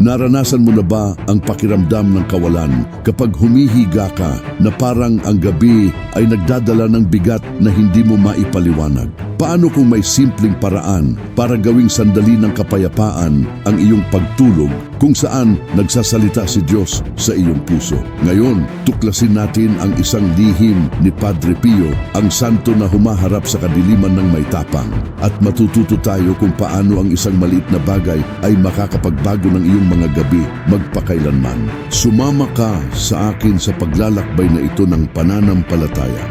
Naranasan mo na ba ang pakiramdam ng kawalan kapag humihiga ka na parang ang gabi ay nagdadala ng bigat na hindi mo maipaliwanag? Paano kung may simpleng paraan para gawing sandali ng kapayapaan ang iyong pagtulog kung saan nagsasalita si Diyos sa iyong puso? Ngayon, tuklasin natin ang isang lihim ni Padre Pio, ang santo na humaharap sa kadiliman ng may tapang. At matututo tayo kung paano ang isang maliit na bagay ay makakapagbago ng iyong mga gabi magpakailanman. Sumama ka sa akin sa paglalakbay na ito ng pananampalataya.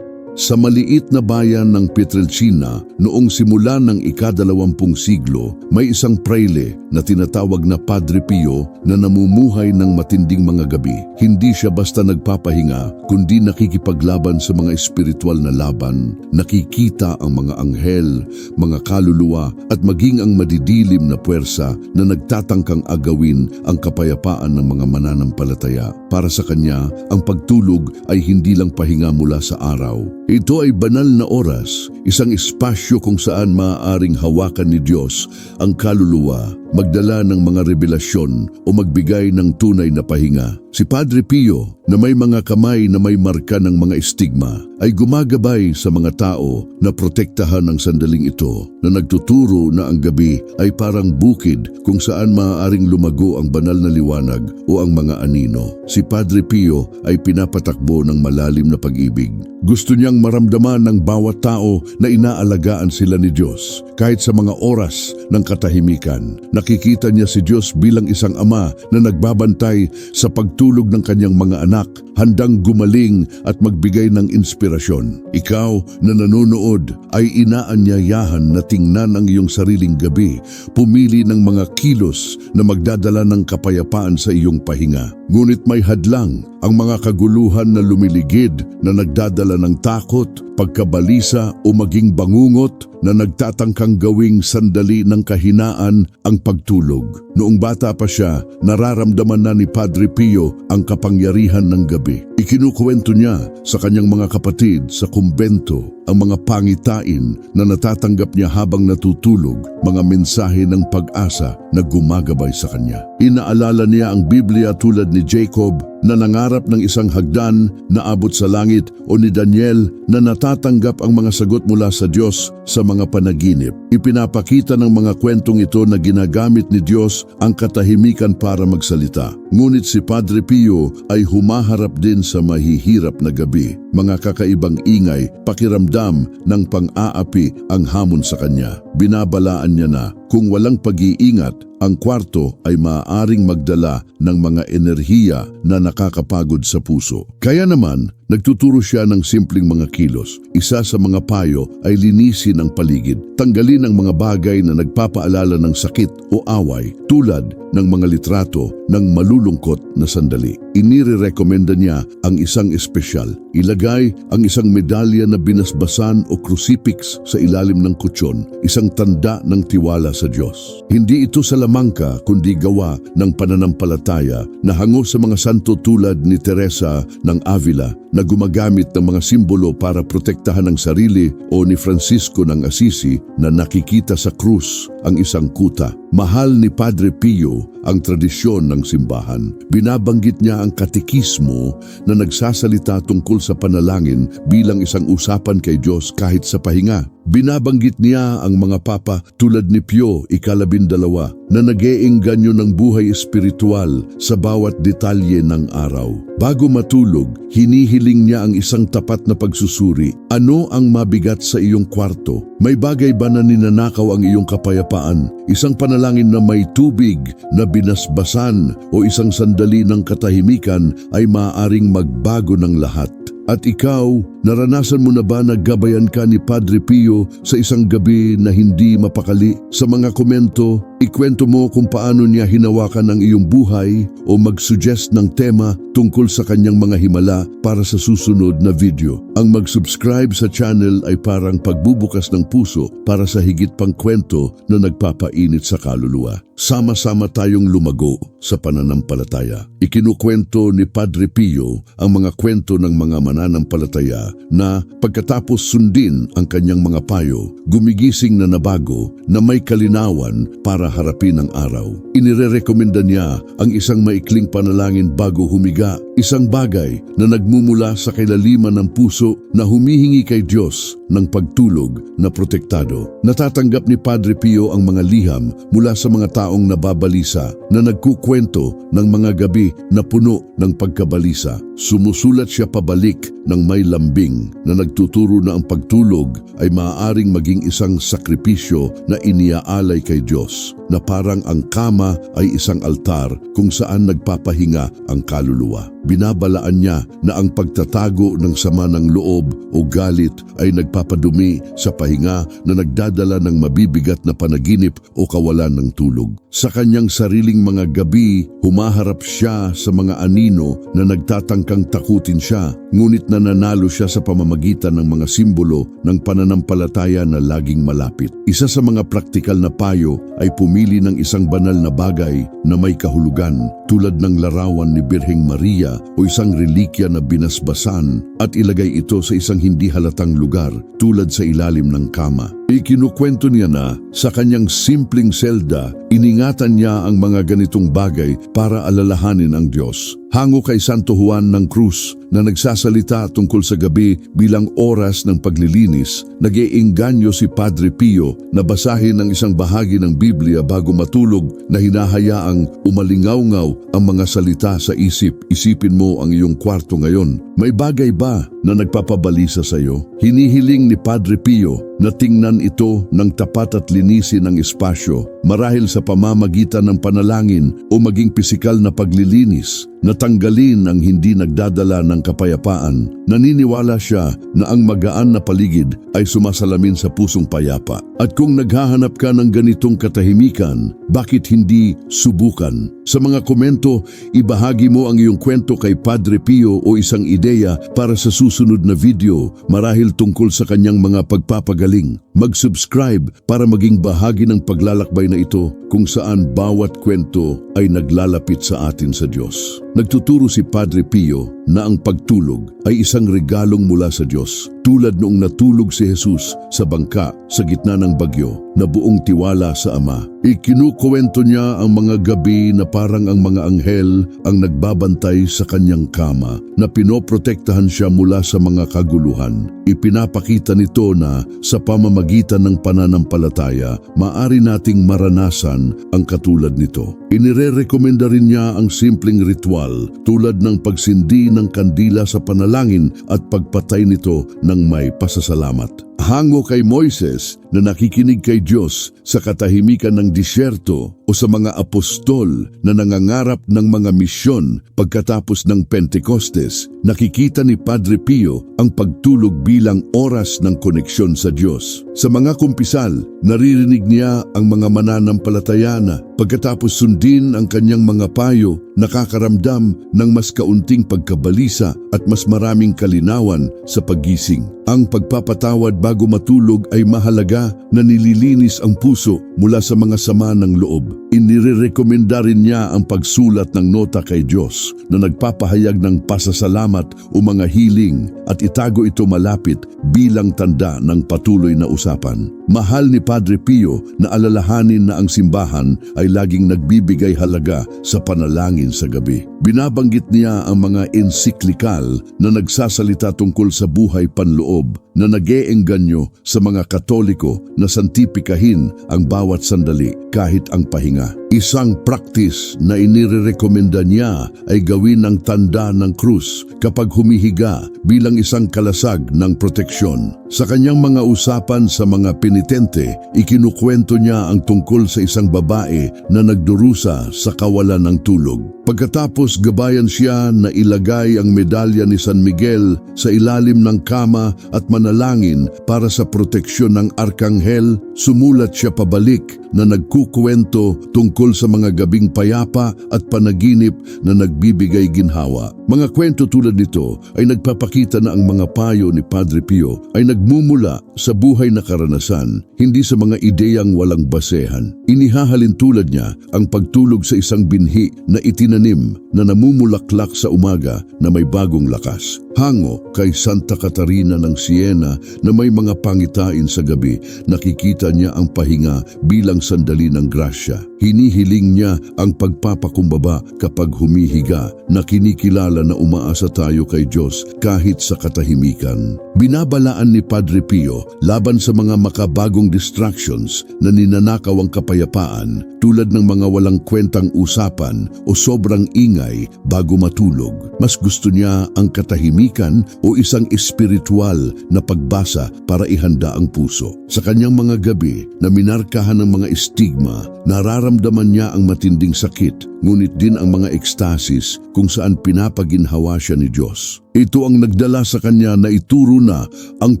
Sa maliit na bayan ng Pietrelcina, noong simula ng ikadalawampung siglo, may isang praile na tinatawag na Padre Pio na namumuhay ng matinding mga gabi. Hindi siya basta nagpapahinga, kundi nakikipaglaban sa mga espiritual na laban, nakikita ang mga anghel, mga kaluluwa at maging ang madidilim na puwersa na nagtatangkang agawin ang kapayapaan ng mga mananampalataya. Para sa kanya, ang pagtulog ay hindi lang pahinga mula sa araw. Ito ay banal na oras, isang espasyo kung saan maaaring hawakan ni Diyos ang kaluluwa, magdala ng mga revelasyon o magbigay ng tunay na pahinga. Si Padre Pio, na may mga kamay na may marka ng mga estigma, ay gumagabay sa mga tao na protektahan ang sandaling ito na nagtuturo na ang gabi ay parang bukid kung saan maaaring lumago ang banal na liwanag o ang mga anino. Si Padre Pio ay pinapatakbo ng malalim na pag-ibig. Gusto niyang maramdaman ng bawat tao na inaalagaan sila ni Diyos. Kahit sa mga oras ng katahimikan, nakikita niya si Diyos bilang isang ama na nagbabantay sa pagtulog ng kanyang mga anak, handang gumaling at magbigay ng inspirasyon. Ikaw na nanonood ay inaanyayahan na tingnan ang iyong sariling gabi, pumili ng mga kilos na magdadala ng kapayapaan sa iyong pahinga. Ngunit may hadlang ang mga kaguluhan na lumiligid na nagdadala ng takot, pagkabalisa o maging bangungot na nagtatangkang gawing sandali ng kahinaan ang pagtulog. Noong bata pa siya, nararamdaman na ni Padre Pio ang kapangyarihan ng gabi. Ikinukwento niya sa kanyang mga kapatid sa kumbento ang mga pangitain na natatanggap niya habang natutulog, mga mensahe ng pag-asa na gumagabay sa kanya. Inaalala niya ang Biblia tulad ni Jacob na nangarap ng isang hagdan na abot sa langit o ni Daniel na natatanggap ang mga sagot mula sa Diyos sa mga panaginip. Ipinapakita ng mga kwentong ito na ginagamit ni Diyos ang katahimikan para magsalita. Ngunit si Padre Pio ay humaharap din sa mahihirap na gabi. Mga kakaibang ingay, pakiramdam ng pang-aapi ang hamon sa kanya. Binabalaan niya na kung walang pag-iingat, ang kwarto ay maaaring magdala ng mga enerhiya na nakakapagod sa puso. Kaya naman, nagtuturo siya ng simpleng mga kilos. Isa sa mga payo ay linisin ang paligid. Tanggalin ang mga bagay na nagpapaalala ng sakit o away tulad ng mga litrato ng malulungkot na sandali. Inire-recommenda niya ang isang espesyal. Ilagay ang isang medalya na binasbasan o crucifix sa ilalim ng kutsyon, isang tanda ng tiwala sa Diyos. Hindi ito sa lamangka kundi gawa ng pananampalataya na hango sa mga santo tulad ni Teresa ng Avila na gumagamit ng mga simbolo para protektahan ang sarili o ni Francisco ng Assisi na nakikita sa krus ang isang kuta. Mahal ni Padre Pio ang tradisyon ng simbahan. Binabanggit niya ang katekismo na nagsasalita tungkol sa panalangin bilang isang usapan kay Diyos kahit sa pahinga. Binabanggit niya ang mga papa tulad ni Pio ikalabindalawa na nag-eengganyo ng buhay espiritual sa bawat detalye ng araw. Bago matulog, hinihiling niya ang isang tapat na pagsusuri. Ano ang mabigat sa iyong kwarto? May bagay ba na ninanakaw ang iyong kapayapaan? Isang panalangin na may tubig na binasbasan o isang sandali ng katahimikan ay maaaring magbago ng lahat. At ikaw, naranasan mo na ba na gabayan ka ni Padre Pio sa isang gabi na hindi mapakali? Sa mga komento, ikwento mo kung paano niya hinawakan ang iyong buhay o mag-suggest ng tema tungkol sa kanyang mga himala para sa susunod na video. Ang mag-subscribe sa channel ay parang pagbubukas ng puso para sa higit pang kwento na nagpapainit sa kaluluwa. Sama-sama tayong lumago sa pananampalataya. Ikinukwento ni Padre Pio ang mga kwento ng mga mananampalataya na pagkatapos sundin ang kanyang mga payo, gumigising na nabago na may kalinawan para harapin ang araw. Inirerekomenda niya ang isang maikling panalangin bago humiga, isang bagay na nagmumula sa kailaliman ng puso na humihingi kay Diyos ng pagtulog na protektado. Natatanggap ni Padre Pio ang mga liham mula sa mga taong nababalisa na nagkukwento ng mga gabi na puno ng pagkabalisa. Sumusulat siya pabalik ng may lambing na nagtuturo na ang pagtulog ay maaaring maging isang sakripisyo na iniaalay kay Diyos, na parang ang kama ay isang altar kung saan nagpapahinga ang kaluluwa. Binabalaan niya na ang pagtatago ng sama ng loob o galit ay nagpapadumi sa pahinga na nagdadala ng mabibigat na panaginip o kawalan ng tulog. Sa kanyang sariling mga gabi, humaharap siya sa mga anino na nagtatangkang takutin siya, ngunit nananalo siya sa pamamagitan ng mga simbolo ng pananampalataya na laging malapit. Isa sa mga praktikal na payo ay pumili ng isang banal na bagay na may kahulugan tulad ng larawan ni Birheng Maria o isang relikya na binasbasan at ilagay ito sa isang hindi halatang lugar tulad sa ilalim ng kama. Ikinukwento niya na sa kanyang simpleng selda, iningatan niya ang mga ganitong bagay para alalahanin ang Diyos. Hango kay Santo Juan ng Cruz na nagsasalita tungkol sa gabi bilang oras ng paglilinis, nag-iinganyo si Padre Pio na basahin ang isang bahagi ng Biblia bago matulog na hinahayaang umalingaw-ngaw ang mga salita sa isip. Isipin mo ang iyong kwarto ngayon. May bagay ba na nagpapabalisa sa iyo? Hinihiling ni Padre Pio na tingnan ito ng tapat at linisin ang espasyo marahil sa pamamagitan ng panalangin o maging pisikal na paglilinis natanggalin ang hindi nagdadala ng kapayapaan. Naniniwala siya na ang magaan na paligid ay sumasalamin sa pusong payapa. At kung naghahanap ka ng ganitong katahimikan, bakit hindi subukan? Sa mga komento, ibahagi mo ang iyong kwento kay Padre Pio o isang ideya para sa susunod na video marahil tungkol sa kanyang mga pagpapagaling. Mag-subscribe para maging bahagi ng paglalakbay na ito kung saan bawat kwento ay naglalapit sa atin sa Diyos. Nagtuturo si Padre Pio na ang pagtulog ay isang regalong mula sa Diyos tulad noong natulog si Jesus sa bangka sa gitna ng bagyo na buong tiwala sa Ama. Ikinukwento niya ang mga gabi na parang ang mga anghel ang nagbabantay sa kanyang kama na pinoprotektahan siya mula sa mga kaguluhan. Ipinapakita nito na sa pamamagitan ng pananampalataya, maari nating maranasan ang katulad nito. Inirerekomenda rin niya ang simpleng ritual tulad ng pagsindi ng kandila sa panalangin at pagpatay nito ng may pasasalamat. Hango kay Moises na nakikinig kay Diyos sa katahimikan ng disyerto o sa mga apostol na nangangarap ng mga misyon pagkatapos ng Pentecostes, nakikita ni Padre Pio ang pagtulog bilang oras ng koneksyon sa Diyos. Sa mga kumpisal, naririnig niya ang mga mananampalataya na pagkatapos sundin ang kanyang mga payo, nakakaramdam ng mas kaunting pagkabalisa at mas maraming kalinawan sa paggising. Ang pagpapatawad bago matulog ay mahalaga na nililinis ang puso mula sa mga sama ng loob. Inirekomenda rin niya ang pagsulat ng nota kay Diyos na nagpapahayag ng pasasalamat o mga hiling at itago ito malapit bilang tanda ng patuloy na usapan. Mahal ni Padre Pio na alalahanin na ang simbahan ay laging nagbibigay halaga sa panalangin sa gabi. Binabanggit niya ang mga ensiklikal na nagsasalita tungkol sa buhay panloob na nag-eengganyo sa mga katoliko na santipikahin ang bawat sandali kahit ang pahinga. Isang practice na inirekomenda niya ay gawin ng tanda ng krus kapag humihiga bilang isang kalasag ng proteksyon. Sa kanyang mga usapan sa mga penitente, ikinukwento niya ang tungkol sa isang babae na nagdurusa sa kawalan ng tulog. Pagkatapos gabayan siya na ilagay ang medalya ni San Miguel sa ilalim ng kama at manalangin para sa proteksyon ng arkanghel, sumulat siya pabalik na nagkukwento tungkol sa mga gabing payapa at panaginip na nagbibigay ginhawa. Mga kwento tulad nito ay nagpapakita na ang mga payo ni Padre Pio ay nagmumula sa buhay na karanasan, hindi sa mga ideyang walang basehan. Inihahalin tulad niya ang pagtulog sa isang binhi na itinanim na namumulaklak sa umaga na may bagong lakas. Hango kay Santa Catarina ng Siena na may mga pangitain sa gabi, nakikita niya ang pahinga bilang sandali ng grasya. Hinihiling niya ang pagpapakumbaba kapag humihiga na kinikilala na umaasa tayo kay Diyos kahit sa katahimikan. Binabalaan ni Padre Pio laban sa mga makabagong distractions na ninanakaw ang kapayapaan tulad ng mga walang kwentang usapan o sobrang ingay bago matulog. Mas gusto niya ang katahimikan o isang espiritual na pagbasa para ihanda ang puso. Sa kanyang mga gabi na minarkahan ng mga estigma, nararamdaman niya ang matinding sakit, ngunit din ang mga ekstasis kung saan pinapaginhawa siya ni Diyos. Ito ang nagdala sa kanya na ituro na ang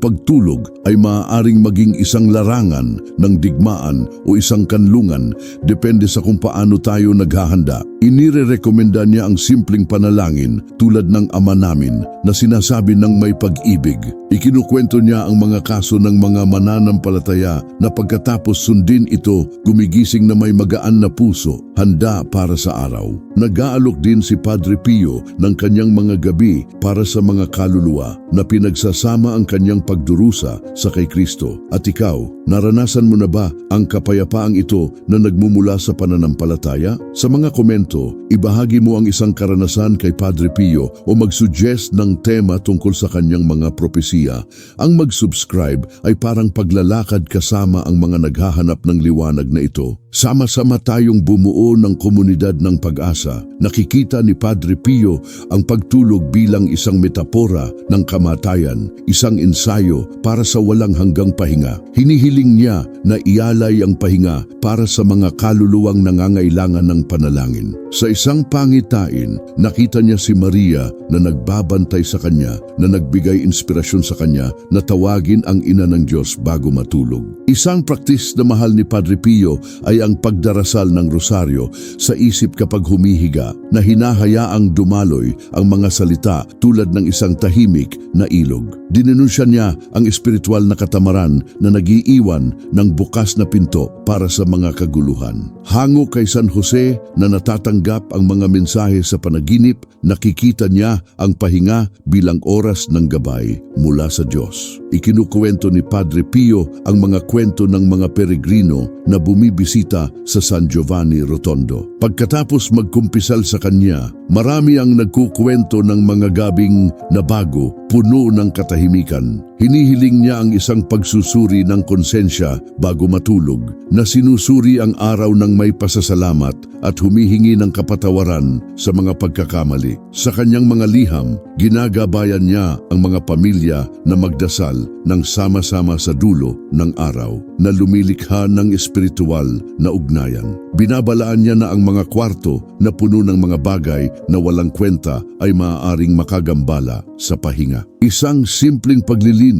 pagtulog ay maaaring maging isang larangan ng digmaan o isang kanlungan depende sa kung paano tayo naghahanda. Inirerekomenda niya ang simpleng panalangin tulad ng ama namin na sinasabi ng may pag-ibig. Ikinukwento niya ang mga kaso ng mga mananampalataya na pagkatapos sundin ito, gumigising na may magaan na puso, handa para sa araw. Nag-aalok din si Padre Pio ng kanyang mga gabi para sa mga kaluluwa na pinagsasama ang kanyang pagdurusa sa kay Kristo. At ikaw, naranasan mo na ba ang kapayapaang ito na nagmumula sa pananampalataya? Sa mga komento, ibahagi mo ang isang karanasan kay Padre Pio o mag-suggest ng tema tungkol sa kanyang mga propesiya. Ang mag-subscribe ay parang paglalakad kasama ang mga naghahanap ng liwanag na ito. Sama-sama tayong bumuo ng komunidad ng pag-asa. Nakikita ni Padre Pio ang pagtulog bilang isang metapora ng kamatayan, isang ensayo para sa walang hanggang pahinga. Hinihiling niya na ialay ang pahinga para sa mga kaluluwang nangangailangan ng panalangin. Sa isang pangitain, nakita niya si Maria na nagbabantay sa kanya, na nagbigay inspirasyon sa kanya na tawagin ang ina ng Diyos bago matulog. Isang praktis na mahal ni Padre Pio ay ang pagdarasal ng rosaryo sa isip kapag humihiga na hinahayaang dumaloy ang mga salita tulad ng isang tahimik na ilog. Dinenunsya niya ang espiritual na katamaran na nagiiwan ng bukas na pinto para sa mga kaguluhan. Hango kay San Jose na natatanggap ang mga mensahe sa panaginip, nakikita niya ang pahinga bilang oras ng gabay mula sa Diyos. Ikinukwento ni Padre Pio ang mga kwento ng mga peregrino na bumibisita sa San Giovanni Rotondo. Pagkatapos magkumpisal sa kanya, marami ang nagkukwento ng mga gabing na bago, puno ng katahimikan. Hinihiling niya ang isang pagsusuri ng konsensya bago matulog, na sinusuri ang araw ng may pasasalamat at humihingi ng kapatawaran sa mga pagkakamali. Sa kanyang mga liham, ginagabayan niya ang mga pamilya na magdasal ng sama-sama sa dulo ng araw na lumilikha ng espiritual na ugnayan. Binabalaan niya na ang mga kwarto na puno ng mga bagay na walang kwenta ay maaaring makagambala sa pahinga. Isang simpleng paglilinis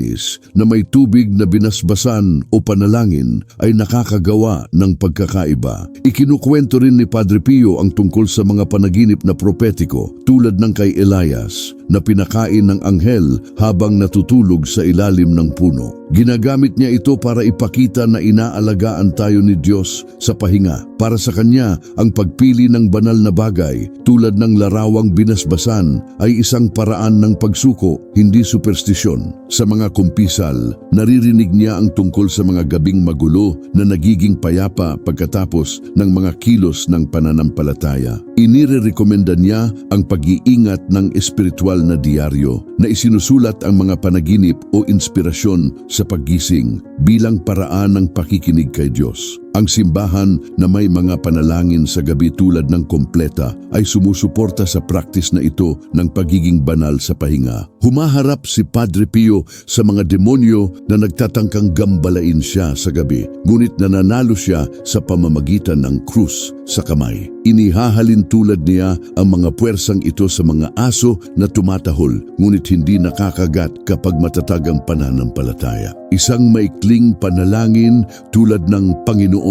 na may tubig na binasbasan o panalangin ay nakakagawa ng pagkakaiba. Ikinukwento rin ni Padre Pio ang tungkol sa mga panaginip na propetiko tulad ng kay Elias na pinakain ng anghel habang natutulog sa ilalim ng puno. Ginagamit niya ito para ipakita na inaalagaan tayo ni Diyos sa pahinga. Para sa Kanya, ang pagpili ng banal na bagay tulad ng larawang binasbasan ay isang paraan ng pagsuko, hindi superstisyon. Sa mga kumpisal, naririnig niya ang tungkol sa mga gabing magulo na nagiging payapa pagkatapos ng mga kilos ng pananampalataya. Inirerekomenda niya ang pag-iingat ng espiritual na diaryo na isinusulat ang mga panaginip o inspirasyon sa paggising bilang paraan ng pakikinig kay Diyos. Ang simbahan na may mga panalangin sa gabi tulad ng kompleta ay sumusuporta sa praktis na ito ng pagiging banal sa pahinga. Humaharap si Padre Pio sa mga demonyo na nagtatangkang gambalain siya sa gabi, ngunit nananalo siya sa pamamagitan ng krus sa kamay. Inihahalin tulad niya ang mga puwersang ito sa mga aso na tumatahol, ngunit hindi nakakagat kapag matatag ang pananampalataya. Isang maikling panalangin tulad ng Panginoon,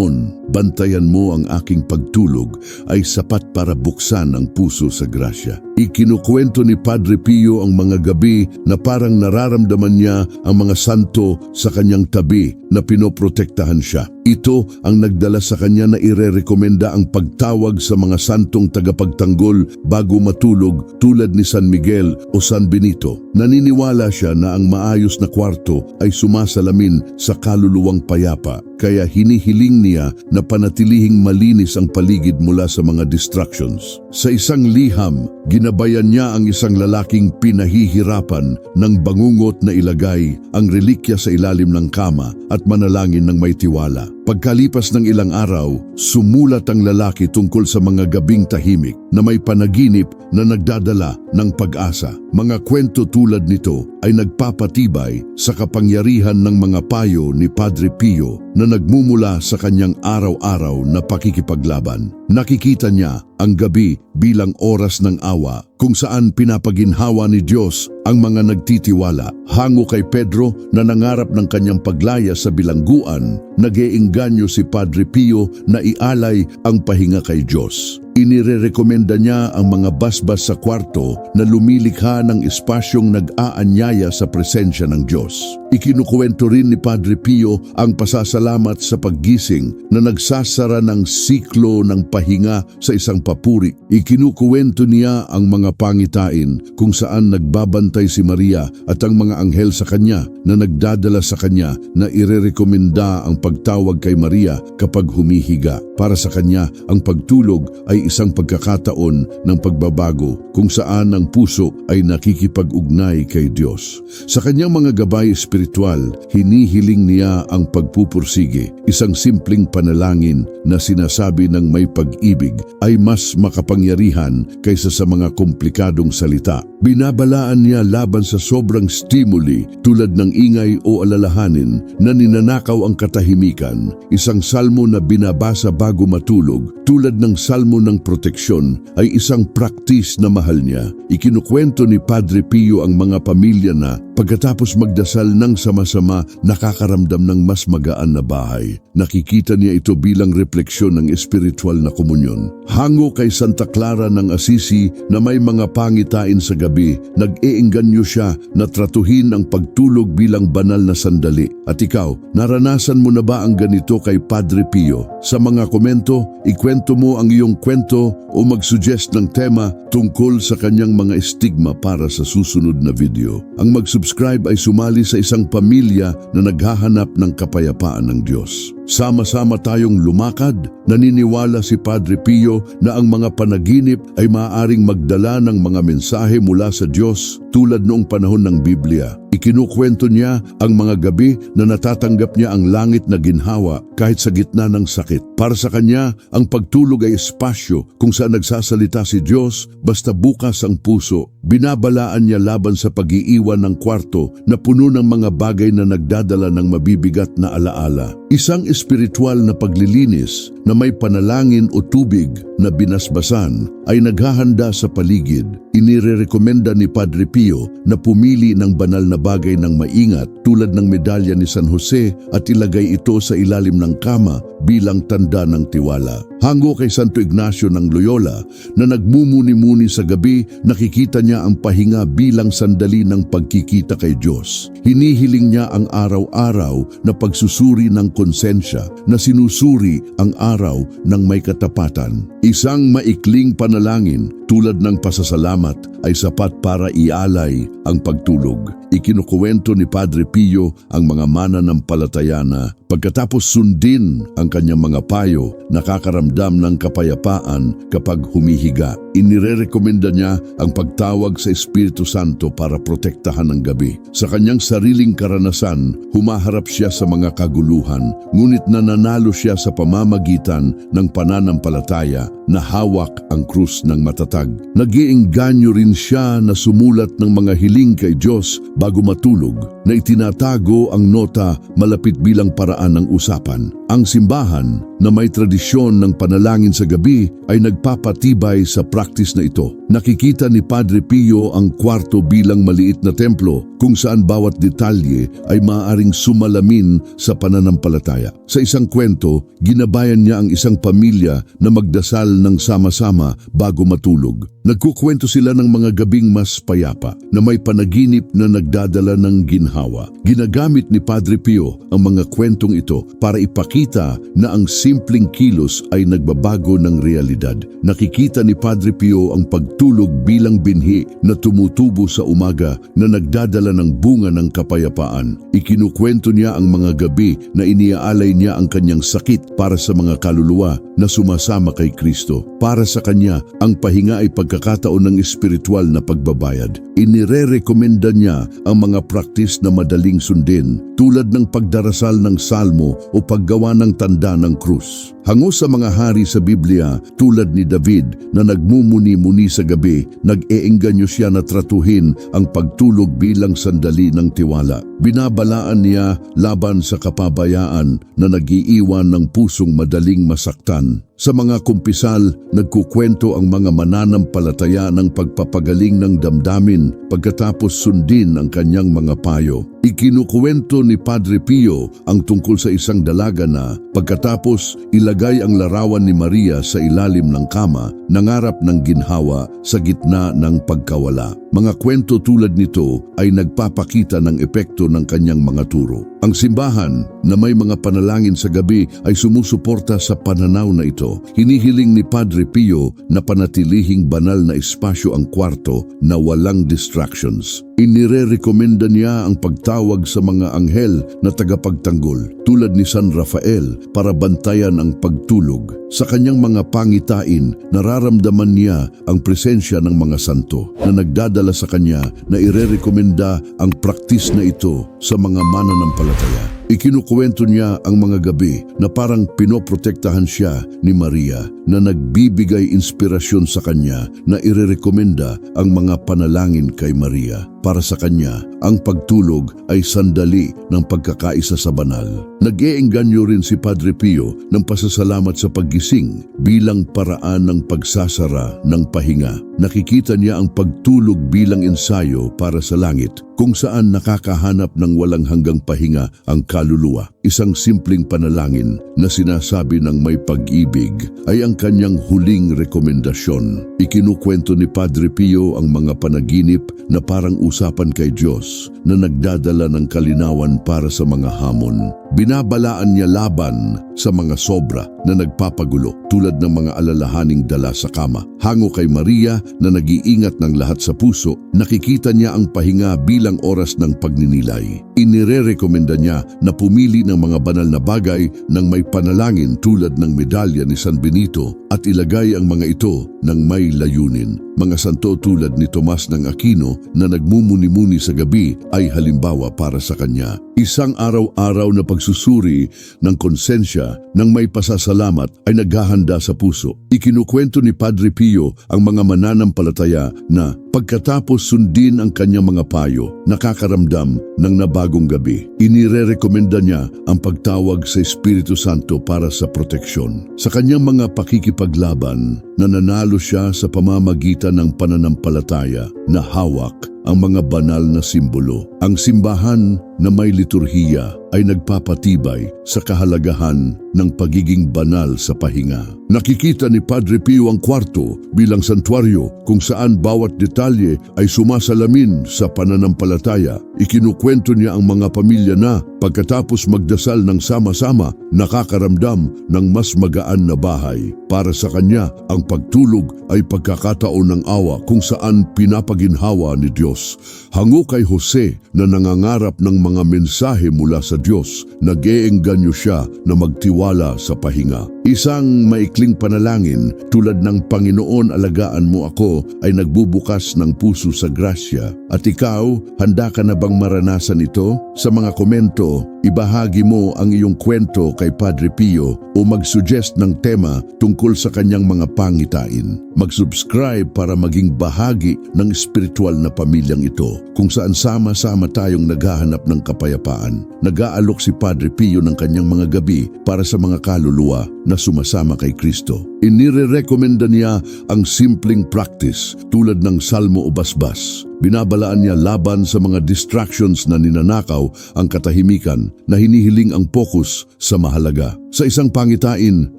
bantayan mo ang aking pagtulog ay sapat para buksan ang puso sa grasya. Ikinukwento ni Padre Pio ang mga gabi na parang nararamdaman niya ang mga santo sa kanyang tabi na pinoprotektahan siya. Ito ang nagdala sa kanya na irerekomenda ang pagtawag sa mga santong tagapagtanggol bago matulog tulad ni San Miguel o San Benito. Naniniwala siya na ang maayos na kwarto ay sumasalamin sa kaluluwang payapa kaya hinihiling niya na panatilihing malinis ang paligid mula sa mga distractions. Sa isang liham, ginabayan niya ang isang lalaking pinahihirapan ng bangungot na ilagay ang relikya sa ilalim ng kama at manalangin ng may tiwala. Pagkalipas ng ilang araw, sumulat ang lalaki tungkol sa mga gabing tahimik na may panaginip na nagdadala ng pag-asa. Mga kwento tulad nito ay nagpapatibay sa kapangyarihan ng mga payo ni Padre Pio na nagmumula sa kanyang araw-araw na pakikipaglaban. Nakikita niya ang gabi bilang oras ng awa kung saan pinapaginhawa ni Diyos ang mga nagtitiwala. Hango kay Pedro na nangarap ng kanyang paglaya sa bilangguan, nag-iinganyo si Padre Pio na ialay ang pahinga kay Diyos. Inirerekomenda niya ang mga basbas sa kwarto na lumilikha ng espasyong nag-aanyaya sa presensya ng Diyos. Ikinukwento rin ni Padre Pio ang pasasalamat sa paggising na nagsasara ng siklo ng pahinga sa isang papuri. Ikinukwento niya ang mga pangitain kung saan nagbabantay si Maria at ang mga anghel sa kanya na nagdadala sa kanya na irerekomenda ang pagtawag kay Maria kapag humihiga. Para sa kanya, ang pagtulog ay isang pagkakataon ng pagbabago kung saan ang puso ay nakikipag-ugnay kay Diyos. Sa kanyang mga gabay espiritual, hinihiling niya ang pagpupursige, isang simpleng panalangin na sinasabi ng may pag-ibig ay mas makapangyarihan kaysa sa mga komplikadong salita. Binabalaan niya laban sa sobrang stimuli tulad ng ingay o alalahanin na ninanakaw ang katahimikan, isang salmo na binabasa bago matulog tulad ng salmo ng proteksyon ay isang praktis na mahal niya. Ikinukwento ni Padre Pio ang mga pamilya na pagkatapos magdasal ng sama-sama nakakaramdam ng mas magaan na bahay. Nakikita niya ito bilang refleksyon ng espiritual na komunyon. Hango kay Santa Clara ng Assisi na may mga pangitain sa gabi, nag-iinganyo siya na tratuhin ang pagtulog bilang banal na sandali. At ikaw, naranasan mo na ba ang ganito kay Padre Pio? Sa mga komento, ikwento mo ang iyong kwento o mag-suggest ng tema tungkol sa kanyang mga estigma para sa susunod na video. Ang mag-subscribe ay sumali sa isang pamilya na naghahanap ng kapayapaan ng Diyos. Sama-sama tayong lumakad, naniniwala si Padre Pio na ang mga panaginip ay maaaring magdala ng mga mensahe mula sa Diyos tulad noong panahon ng Biblia. Ikinukwento niya ang mga gabi na natatanggap niya ang langit na ginhawa kahit sa gitna ng sakit. Para sa kanya, ang pagtulog ay espasyo kung saan nagsasalita si Diyos basta bukas ang puso. Binabalaan niya laban sa pag-iiwan ng kwarto na puno ng mga bagay na nagdadala ng mabibigat na alaala. Isang espiritual na paglilinis na may panalangin o tubig na binasbasan ay naghahanda sa paligid. Inirerekomenda ni Padre Pio na pumili ng banal na bagay ng maingat tulad ng medalya ni San Jose at ilagay ito sa ilalim ng kama bilang tanda ng tiwala. Hango kay Santo Ignacio ng Loyola na nagmumuni-muni sa gabi, nakikita niya ang pahinga bilang sandali ng pagkikita kay Diyos. Hinihiling niya ang araw-araw na pagsusuri ng konsensya na sinusuri ang araw ng may katapatan. Isang maikling panalangin tulad ng pasasalamat ay sapat para ialay ang pagtulog. Ikinukuwento ni Padre Pio ang mga mananampalataya na pagkatapos sundin ang kanyang mga payo, nakakaramdam ng kapayapaan kapag humihiga. Inirerekomenda niya ang pagtawag sa Espiritu Santo para protektahan ang gabi. Sa kanyang sariling karanasan, humaharap siya sa mga kaguluhan, ngunit nananalo siya sa pamamagitan ng pananampalataya na hawak ang krus ng matatag. Nagiingganyo rin siya na sumulat ng mga hiling kay Diyos bago matulog na itinatago ang nota malapit bilang paraan ng usapan. Ang simbahan na may tradisyon ng panalangin sa gabi ay nagpapatibay sa praktis na ito. Nakikita ni Padre Pio ang kwarto bilang maliit na templo kung saan bawat detalye ay maaaring sumalamin sa pananampalataya. Sa isang kwento, ginabayan niya ang isang pamilya na magdasal ng sama-sama bago matulog. Nagkukwento sila ng mga gabing mas payapa na may panaginip na nagdadala ng ginhawa. Ginagamit ni Padre Pio ang mga kwentong ito para ipakita na ang simpleng kilos ay nagbabago ng realidad. Nakikita ni Padre Pio ang pagtulog bilang binhi na tumutubo sa umaga na nagdadala ng bunga ng kapayapaan. Ikinukwento niya ang mga gabi na iniaalay niya ang kanyang sakit para sa mga kaluluwa na sumasama kay Kristo. Para sa kanya, ang pahinga ay pagkakataon ng espiritual na pagbabayad. Inirerekomenda niya ang mga praktis na madaling sundin tulad ng pagdarasal ng salmo o paggawa ng tanda ng krus. Jesus. Hango sa mga hari sa Biblia tulad ni David na nagmumuni-muni sa gabi, nag-eengganyo siya na tratuhin ang pagtulog bilang sandali ng tiwala. Binabalaan niya laban sa kapabayaan na nagiiwan ng pusong madaling masaktan. Sa mga kumpisal, nagkukwento ang mga mananampalataya ng pagpapagaling ng damdamin pagkatapos sundin ang kanyang mga payo. Ikinukuwento ni Padre Pio ang tungkol sa isang dalaga na pagkatapos ilagay ang larawan ni Maria sa ilalim ng kama, nangarap ng ginhawa sa gitna ng pagkawala. Mga kwento tulad nito ay nagpapakita ng epekto ng kanyang mga turo. Ang simbahan na may mga panalangin sa gabi ay sumusuporta sa pananaw na ito. Hinihiling ni Padre Pio na panatilihing banal na espasyo ang kwarto na walang distractions. Inirerekomenda niya ang pagtawag sa mga anghel na tagapagtanggol tulad ni San Rafael para bantayan ang pagtulog. Sa kanyang mga pangitain, nararamdaman niya ang presensya ng mga santo na nagdadala sa kanya na irerekomenda ang praktis na ito sa mga mananampalataya. Ikinukuwento niya ang mga gabi na parang pinoprotektahan siya ni Maria na nagbibigay inspirasyon sa kanya na irerekomenda ang mga panalangin kay Maria. Para sa kanya, ang pagtulog ay sandali ng pagkakaisa sa banal. Nag-eengganyo rin si Padre Pio ng pasasalamat sa paggising bilang paraan ng pagsasara ng pahinga. Nakikita niya ang pagtulog bilang ensayo para sa langit kung saan nakakahanap ng walang hanggang pahinga ang kaluluwa. Isang simpleng panalangin na sinasabi ng may pag-ibig ay ang kanyang huling rekomendasyon. Ikinukwento ni Padre Pio ang mga panaginip na parang usapan kay Diyos na nagdadala ng kalinawan para sa mga hamon. Binabalaan niya laban sa mga sobra na nagpapagulo tulad ng mga alalahaning dala sa kama. Hango kay Maria na nag-iingat ng lahat sa puso, nakikita niya ang pahinga bilang oras ng pagninilay. Inirerekomenda niya na pumili ng mga banal na bagay ng may panalangin tulad ng medalya ni San Benito at ilagay ang mga ito ng may layunin. Mga santo tulad ni Tomas ng Aquino na nagmumuni-muni sa gabi ay halimbawa para sa kanya. Isang araw-araw na pagsusuri ng konsensya ng may pasasalamat ay naghahanda sa puso. Ikinukwento ni Padre Pio ang mga mananampalataya na pagkatapos sundin ang kanyang mga payo, nakakaramdam ng nabagong gabi. Inirerekomenda niya ang pagtawag sa Espiritu Santo para sa proteksyon. Sa kanyang mga pakikipaglaban, nananalo siya sa pamamagitan ng pananampalataya na hawak ang mga banal na simbolo. Ang simbahan na may liturhiya ay nagpapatibay sa kahalagahan ng pagiging banal sa pahinga. Nakikita ni Padre Pio ang kwarto bilang santuaryo kung saan bawat detalye ay sumasalamin sa pananampalataya. Ikinukwento niya ang mga pamilya na pagkatapos magdasal ng sama-sama nakakaramdam ng mas magaan na bahay. Para sa kanya, ang pagtulog ay pagkakataon ng awa kung saan pinapaginhawa ni Diyos. Hango kay Jose na nangangarap ng mga mensahe mula sa Diyos, nag-eengganyo siya na magtiwala sa pahinga. Isang maikling panalangin tulad ng Panginoon alagaan mo ako ay nagbubukas ng puso sa grasya. At ikaw, handa ka na bang maranasan ito? Sa mga komento, ibahagi mo ang iyong kwento kay Padre Pio o mag-suggest ng tema tungkol sa kanyang mga pangitain. Mag-subscribe para maging bahagi ng spiritual na pamilyang ito kung saan sama-sama tayong naghahanap ng kapayapaan. Nag-aalok si Padre Pio ng kanyang mga gabi para sa mga kaluluwa na sumasama kay Kristo. Inirerekomenda niya ang simpleng practice tulad ng salmo o basbas. Binabalaan niya laban sa mga distractions na ninanakaw ang katahimikan na hinihiling ang focus sa mahalaga. Sa isang pangitain,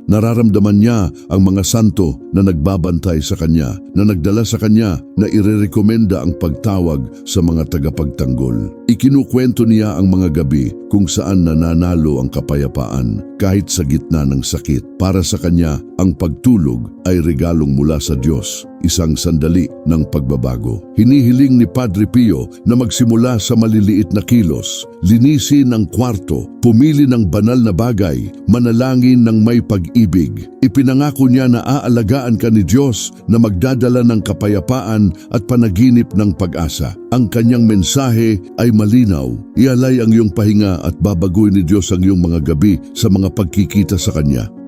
nararamdaman niya ang mga santo na nagbabantay sa kanya, na nagdala sa kanya na irerekomenda ang pagtawag sa mga tagapagtanggol. Ikinukwento niya ang mga gabi kung saan nananalo ang kapayapaan kahit sa gitna ng sakit. Para sa kanya, ang pagtulog ay regalong mula sa Diyos, isang sandali ng pagbabago. Hinihiling ni Padre Pio na magsimula sa maliliit na kilos, linisin ang kwarto, pumili ng banal na bagay, manalangin ng may pag-ibig. Ipinangako niya na aalagaan ka ni Diyos na magdadala ng kapayapaan at panaginip ng pag-asa. Ang kanyang mensahe ay malinaw. Ialay ang iyong pahinga at babagoy ni Diyos ang iyong mga gabi sa mga pagkikita sa Kanya.